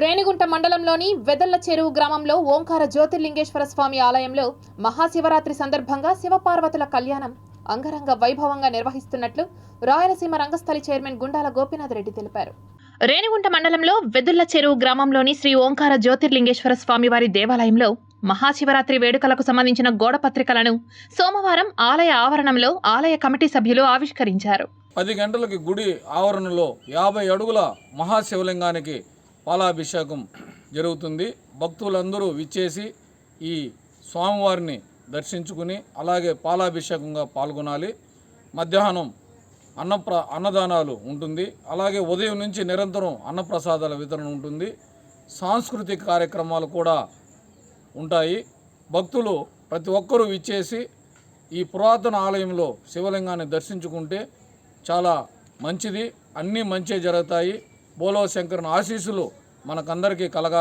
రేణిగుంట మండలంలోని వెదల్ల చెరువు గ్రామంలో ఓంకార జ్యోతిర్లింగేశ్వర స్వామి ఆలయంలో మహాశివరాత్రి సందర్భంగా శివపార్వతుల కళ్యాణం అంగరంగ వైభవంగా నిర్వహిస్తున్నట్లు రాయలసీమ రంగస్థలి చైర్మన్ గుండాల గోపీనాథ్ రెడ్డి తెలిపారు. రేణిగుంట మండలంలో వెదుల్ల చెరువు గ్రామంలోని శ్రీ ఓంకార జ్యోతిర్లింగేశ్వర స్వామివారి దేవాలయంలో మహాశివరాత్రి వేడుకలకు సంబంధించిన గోడ పత్రికలను సోమవారం ఆలయ ఆవరణంలో ఆలయ కమిటీ సభ్యులు ఆవిష్కరించారు. పది గంటలకి గుడి ఆవరణలో యాభై అడుగుల మహాశివలింగానికి పాలాభిషేకం జరుగుతుంది. భక్తులందరూ విచ్చేసి ఈ స్వామివారిని దర్శించుకుని అలాగే పాలాభిషేకంగా పాల్గొనాలి. మధ్యాహ్నం అన్నప్ర అన్నదానాలు ఉంటుంది. అలాగే ఉదయం నుంచి నిరంతరం అన్నప్రసాదాల వితరణ ఉంటుంది. సాంస్కృతిక కార్యక్రమాలు కూడా ఉంటాయి. భక్తులు ప్రతి ఒక్కరూ విచ్చేసి ఈ పురాతన ఆలయంలో శివలింగాన్ని దర్శించుకుంటే చాలా మంచిది. అన్నీ మంచి జరుగుతాయి. బోలో శంకరుని ఆశీస్సులు మనకందరికీ కలగా